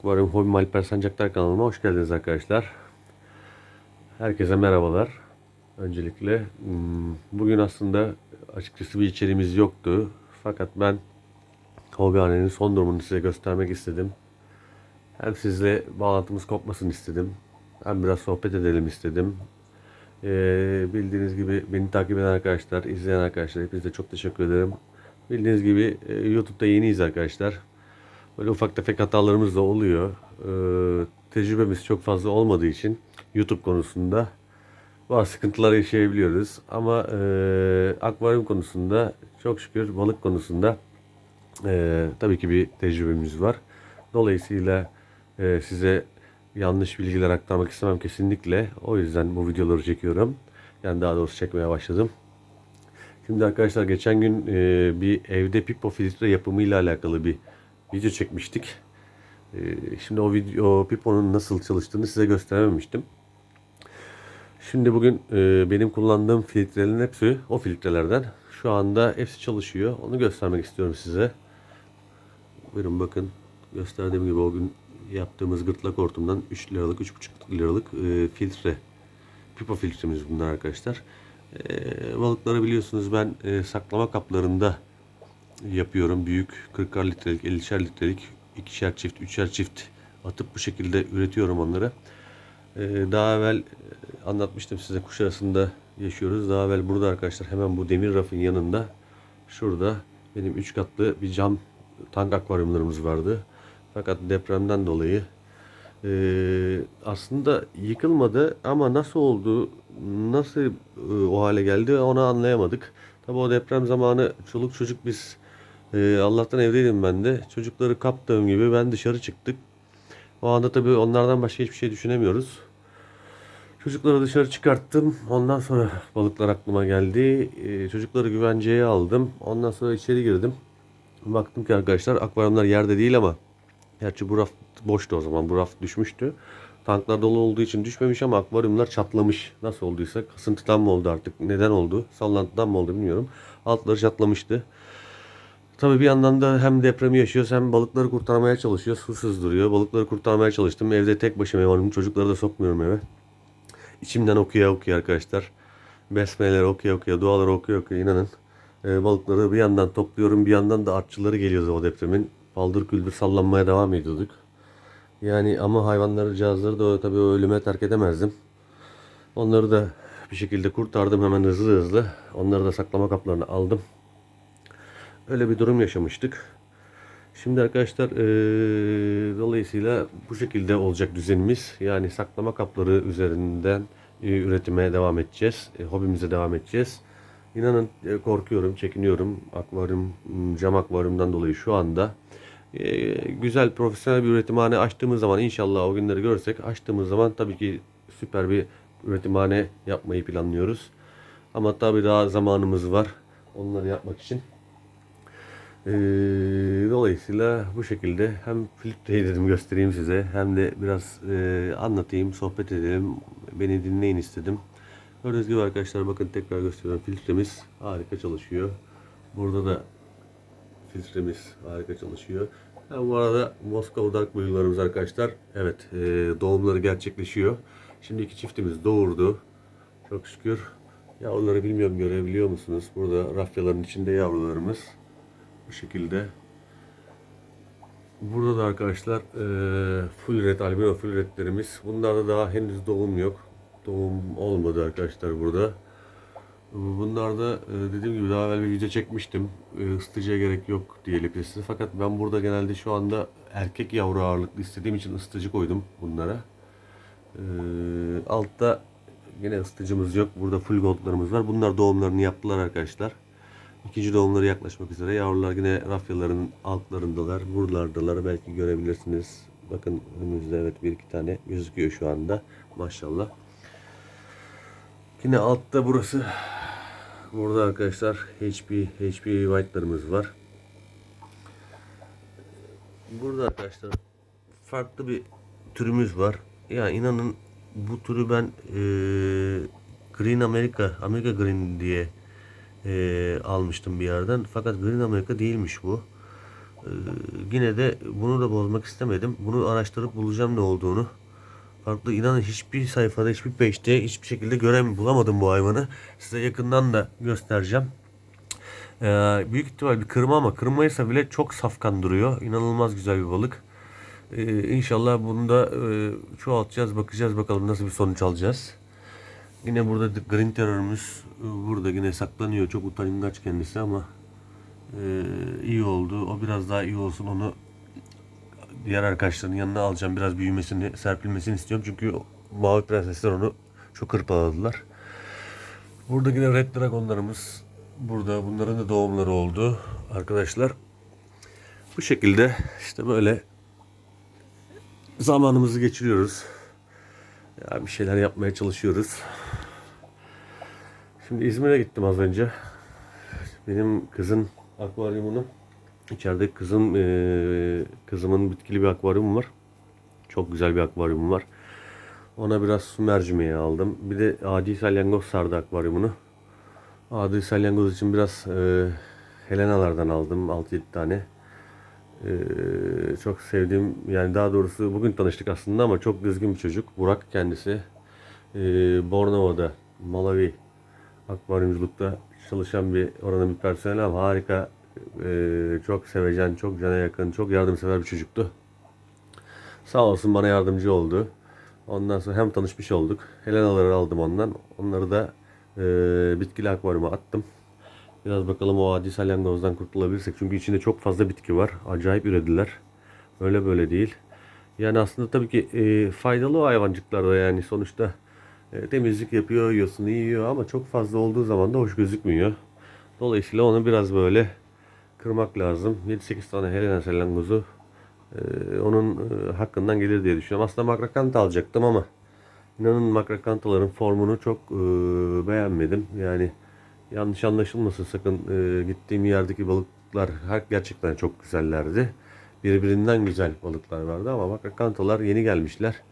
Akvaryum Hobi Alper Sancaktar kanalıma hoş geldiniz arkadaşlar. Herkese merhabalar. Öncelikle hmm, bugün aslında açıkçası bir içeriğimiz yoktu. Fakat ben Hobihane'nin son durumunu size göstermek istedim. Hem sizle bağlantımız kopmasın istedim. Hem biraz sohbet edelim istedim. Ee, bildiğiniz gibi beni takip eden arkadaşlar, izleyen arkadaşlar hepinize çok teşekkür ederim. Bildiğiniz gibi e, YouTube'da yeniyiz arkadaşlar. Böyle ufak tefek hatalarımız da oluyor. Ee, tecrübemiz çok fazla olmadığı için YouTube konusunda bazı sıkıntılar yaşayabiliyoruz. Ama e, akvaryum konusunda çok şükür balık konusunda e, tabii ki bir tecrübemiz var. Dolayısıyla e, size yanlış bilgiler aktarmak istemem kesinlikle. O yüzden bu videoları çekiyorum. Yani daha doğrusu çekmeye başladım. Şimdi arkadaşlar geçen gün e, bir evde pipo filtre yapımı ile alakalı bir video çekmiştik. E, şimdi o video piponun nasıl çalıştığını size gösterememiştim. Şimdi bugün e, benim kullandığım filtrelerin hepsi o filtrelerden. Şu anda hepsi çalışıyor. Onu göstermek istiyorum size. Buyurun bakın. Gösterdiğim gibi o gün yaptığımız gırtlak hortumdan 3 liralık 3,5 liralık e, filtre. Pipo filtremiz bunlar arkadaşlar. E, balıkları biliyorsunuz ben saklama kaplarında yapıyorum. Büyük 40'ar litrelik, 50'şer litrelik ikişer çift, üçer çift atıp bu şekilde üretiyorum onları. Ee, daha evvel e, anlatmıştım size Kuşadası'nda yaşıyoruz. Daha evvel burada arkadaşlar hemen bu demir rafın yanında şurada benim 3 katlı bir cam tank akvaryumlarımız vardı. Fakat depremden dolayı e, aslında yıkılmadı ama nasıl oldu, nasıl e, o hale geldi onu anlayamadık. Tabi o deprem zamanı çoluk çocuk biz e, Allah'tan evdeydim ben de. Çocukları kaptığım gibi ben dışarı çıktık. O anda tabii onlardan başka hiçbir şey düşünemiyoruz. Çocukları dışarı çıkarttım. Ondan sonra balıklar aklıma geldi. Ee, çocukları güvenceye aldım. Ondan sonra içeri girdim. Baktım ki arkadaşlar akvaryumlar yerde değil ama gerçi bu raf boştu o zaman. Bu raf düşmüştü. Tanklar dolu olduğu için düşmemiş ama akvaryumlar çatlamış. Nasıl olduysa kasıntıdan mı oldu artık neden oldu sallantıdan mı oldu bilmiyorum. Altları çatlamıştı. Tabii bir yandan da hem depremi yaşıyoruz hem balıkları kurtarmaya çalışıyoruz. Su sızdırıyor. Balıkları kurtarmaya çalıştım. Evde tek başıma varım. Çocukları da sokmuyorum eve. İçimden okuya okuya arkadaşlar. Besmeleleri okuya okuya, duaları okuya okuya inanın. Ee, balıkları bir yandan topluyorum. Bir yandan da artçıları geliyordu o depremin. Paldır küldür sallanmaya devam ediyorduk. Yani ama hayvanları, cihazları da tabii ölüme terk edemezdim. Onları da bir şekilde kurtardım hemen hızlı hızlı. Onları da saklama kaplarına aldım. Öyle bir durum yaşamıştık. Şimdi arkadaşlar eee, dolayısıyla bu şekilde olacak düzenimiz. Yani saklama kapları üzerinden e, üretime devam edeceğiz. E, hobimize devam edeceğiz. İnanın e, korkuyorum, çekiniyorum. Akvaryum, cam akvaryumdan dolayı şu anda. E, güzel profesyonel bir üretimhane açtığımız zaman inşallah o günleri görürsek açtığımız zaman tabii ki süper bir üretimhane yapmayı planlıyoruz. Ama tabii daha zamanımız var onları yapmak için. Ee, dolayısıyla bu şekilde hem filtreyi dedim göstereyim size hem de biraz e, anlatayım, sohbet edelim. Beni dinleyin istedim. Gördüğünüz gibi arkadaşlar bakın tekrar gösteriyorum. Filtremiz harika çalışıyor. Burada da filtremiz harika çalışıyor. Ha, bu arada Moskova Dark Blue'larımız arkadaşlar evet e, doğumları gerçekleşiyor. Şimdi iki çiftimiz doğurdu. Çok şükür. Yavruları bilmiyorum görebiliyor musunuz? Burada rafyaların içinde yavrularımız. Bu şekilde. Burada da arkadaşlar e, full red, albino full redlerimiz. Bunlarda daha henüz doğum yok. Doğum olmadı arkadaşlar burada. Bunlar da e, dediğim gibi daha evvel bir video çekmiştim. E, ısıtıcıya gerek yok diye lepesi. Fakat ben burada genelde şu anda erkek yavru ağırlıklı istediğim için ısıtıcı koydum bunlara. E, altta yine ısıtıcımız yok. Burada full goldlarımız var. Bunlar doğumlarını yaptılar arkadaşlar. İkinci doğumları yaklaşmak üzere. Yavrular yine rafyaların altlarındalar. Buralardalar. Belki görebilirsiniz. Bakın önümüzde evet bir iki tane gözüküyor şu anda. Maşallah. Yine altta burası. Burada arkadaşlar HP, HP White'larımız var. Burada arkadaşlar farklı bir türümüz var. Ya inanın bu türü ben eee, Green America, America Green diye eee, almıştım bir yerden. Fakat Green America değilmiş bu. Ee, yine de bunu da bozmak istemedim. Bunu araştırıp bulacağım ne olduğunu. Farklı inanın hiçbir sayfada, hiçbir peşte hiçbir şekilde görem bulamadım bu hayvanı. Size yakından da göstereceğim. Ee, büyük ihtimal bir kırma ama kırmaysa bile çok safkan duruyor. İnanılmaz güzel bir balık. Ee, inşallah bunu da e, çoğaltacağız, bakacağız bakalım nasıl bir sonuç alacağız. Yine burada green terror'ımız e, burada yine saklanıyor. Çok utangaç kendisi ama e, iyi oldu. O biraz daha iyi olsun. Onu diğer arkadaşların yanına alacağım. Biraz büyümesini, serpilmesini istiyorum. Çünkü mavi prensesler onu çok hırpaladılar. Burada yine red dragonlarımız burada. Bunların da doğumları oldu arkadaşlar. Bu şekilde işte böyle zamanımızı geçiriyoruz. Ya bir şeyler yapmaya çalışıyoruz. Şimdi İzmir'e gittim az önce. Benim kızın akvaryumunu içeride kızım eee, kızımın bitkili bir akvaryumu var. Çok güzel bir akvaryum var. Ona biraz su mercimeği aldım. Bir de adi salyangoz sardı akvaryumunu. Adi salyangoz için biraz eee Helena'lardan aldım 6-7 tane. Eee, çok sevdiğim yani daha doğrusu bugün tanıştık aslında ama çok düzgün bir çocuk. Burak kendisi. Eee Bornova'da Malawi akvaryumculukta çalışan bir oranın bir personel ama harika eee, çok sevecen, çok cana yakın, çok yardımsever bir çocuktu. Sağ olsun bana yardımcı oldu. Ondan sonra hem tanışmış olduk. Helenaları aldım ondan. Onları da eee bitkili akvaryuma attım. Biraz bakalım o adi salyangozdan kurtulabilirsek. Çünkü içinde çok fazla bitki var. Acayip ürediler. Öyle böyle değil. Yani aslında tabii ki e, faydalı o hayvancıklar da yani sonuçta e, temizlik yapıyor, yosunu yiyor ama çok fazla olduğu zaman da hoş gözükmüyor. Dolayısıyla onu biraz böyle kırmak lazım. 7-8 tane Helena salyangozu e, onun e, hakkından gelir diye düşünüyorum. Aslında makrakanta alacaktım ama inanın makrakantaların formunu çok beğenmedim. Yani yanlış anlaşılmasın sakın gittiğim yerdeki balıklar gerçekten çok güzellerdi. Birbirinden güzel balıklar vardı ama makrakantalar yeni gelmişler.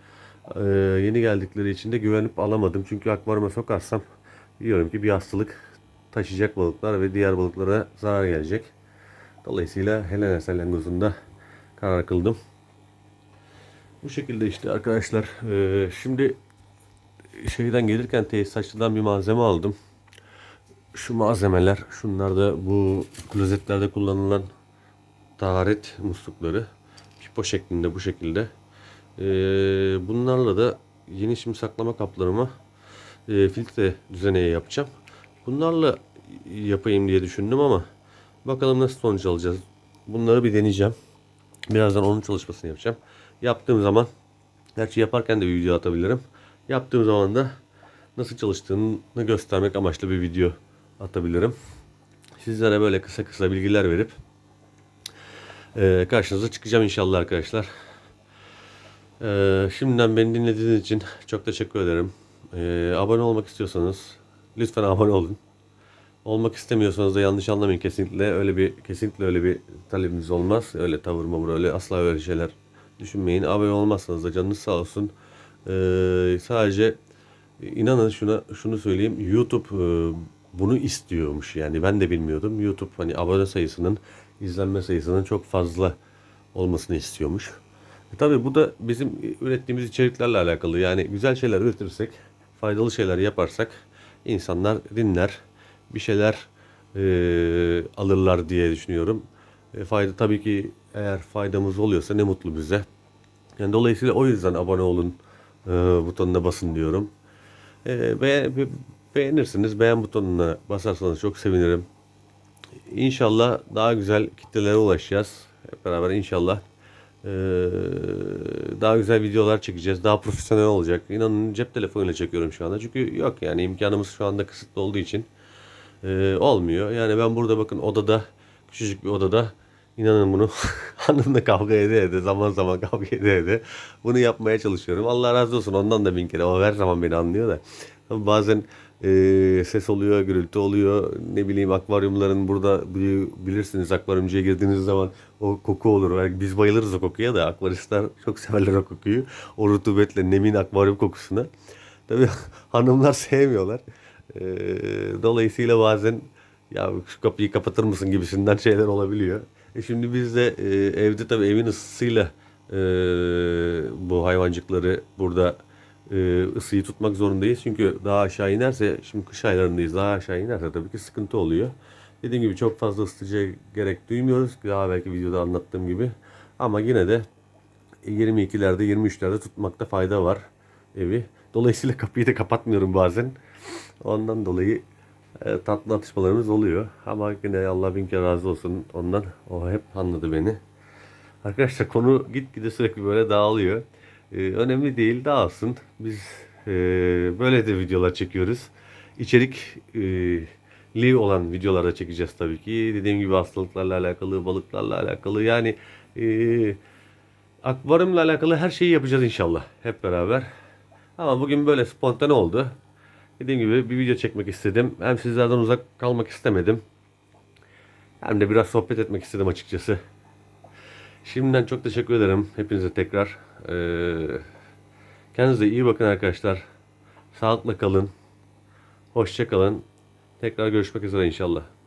E, yeni geldikleri için de güvenip alamadım. Çünkü akvaryuma sokarsam biliyorum ki bir hastalık taşıyacak balıklar ve diğer balıklara zarar gelecek. Dolayısıyla Helena salyangozunda karar kıldım. Bu şekilde işte arkadaşlar. e, şimdi şeyden gelirken tesisatçıdan bir malzeme aldım. Şu malzemeler, şunlar da bu klozetlerde kullanılan taharet muslukları. Pipo şeklinde bu şekilde. Ee, bunlarla da yeni şimdi saklama kaplarıma e, filtre düzeneği yapacağım. Bunlarla yapayım diye düşündüm ama bakalım nasıl sonuç alacağız. Bunları bir deneyeceğim. Birazdan onun çalışmasını yapacağım. Yaptığım zaman gerçi yaparken de bir video atabilirim. Yaptığım zaman da nasıl çalıştığını göstermek amaçlı bir video atabilirim. Sizlere böyle kısa kısa bilgiler verip e, karşınıza çıkacağım inşallah arkadaşlar. E, şimdiden beni dinlediğiniz için çok teşekkür ederim. E, abone olmak istiyorsanız lütfen abone olun. Olmak istemiyorsanız da yanlış anlamayın kesinlikle öyle bir kesinlikle öyle bir talebimiz olmaz. Öyle tavır mavır öyle asla öyle şeyler düşünmeyin. Abone olmazsanız da canınız sağ olsun. E, sadece inanın şuna şunu söyleyeyim. YouTube e, bunu istiyormuş yani ben de bilmiyordum. YouTube hani abone sayısının izlenme sayısının çok fazla olmasını istiyormuş. E tabii bu da bizim ürettiğimiz içeriklerle alakalı. Yani güzel şeyler üretirsek, faydalı şeyler yaparsak insanlar dinler, bir şeyler e, alırlar diye düşünüyorum. E, fayda tabii ki eğer faydamız oluyorsa ne mutlu bize. Yani dolayısıyla o yüzden abone olun e, butonuna basın diyorum. E, be, be- beğenirsiniz. Beğen butonuna basarsanız çok sevinirim. İnşallah daha güzel kitlelere ulaşacağız. Hep beraber inşallah. Ee, daha güzel videolar çekeceğiz. Daha profesyonel olacak. İnanın cep telefonuyla çekiyorum şu anda. Çünkü yok yani imkanımız şu anda kısıtlı olduğu için e, olmuyor. Yani ben burada bakın odada küçücük bir odada inanın bunu hanımla kavga ede ede zaman zaman kavga ede ede bunu yapmaya çalışıyorum. Allah razı olsun ondan da bin kere. O her zaman beni anlıyor da. Bazen e, ses oluyor, gürültü oluyor. Ne bileyim akvaryumların burada bili- bilirsiniz akvaryumcuya girdiğiniz zaman o koku olur. Yani biz bayılırız o kokuya da akvaristler çok severler o kokuyu. O rutubetle nemin akvaryum kokusuna. Tabii hanımlar sevmiyorlar. E, dolayısıyla bazen ya şu kapıyı kapatır mısın gibisinden şeyler olabiliyor. E şimdi biz de e, evde tabii evin ısısıyla e, bu hayvancıkları burada e, ısıyı tutmak zorundayız. Çünkü daha aşağı inerse, şimdi kış aylarındayız, daha aşağı inerse tabii ki sıkıntı oluyor. Dediğim gibi çok fazla ısıtıcıya gerek duymuyoruz. Daha belki videoda anlattığım gibi. Ama yine de 22'lerde 23'lerde tutmakta fayda var evi. Dolayısıyla kapıyı da kapatmıyorum bazen. Ondan dolayı e, tatlı atışmalarımız oluyor. Ama yine Allah bin kere razı olsun ondan. O hep anladı beni. Arkadaşlar konu gitgide sürekli böyle dağılıyor. E, önemli değil dağılsın. Biz e, böyle de videolar çekiyoruz. İçerikli olan videolarda çekeceğiz tabii ki. Dediğim gibi hastalıklarla alakalı, balıklarla alakalı yani e, akvaryumla alakalı her şeyi yapacağız inşallah hep beraber. Ama bugün böyle spontane oldu. Dediğim gibi bir video çekmek istedim. Hem sizlerden uzak kalmak istemedim. Hem de biraz sohbet etmek istedim açıkçası. Şimdiden çok teşekkür ederim hepinize tekrar. Ee, kendinize iyi bakın arkadaşlar. Sağlıkla kalın. Hoşça kalın. Tekrar görüşmek üzere inşallah.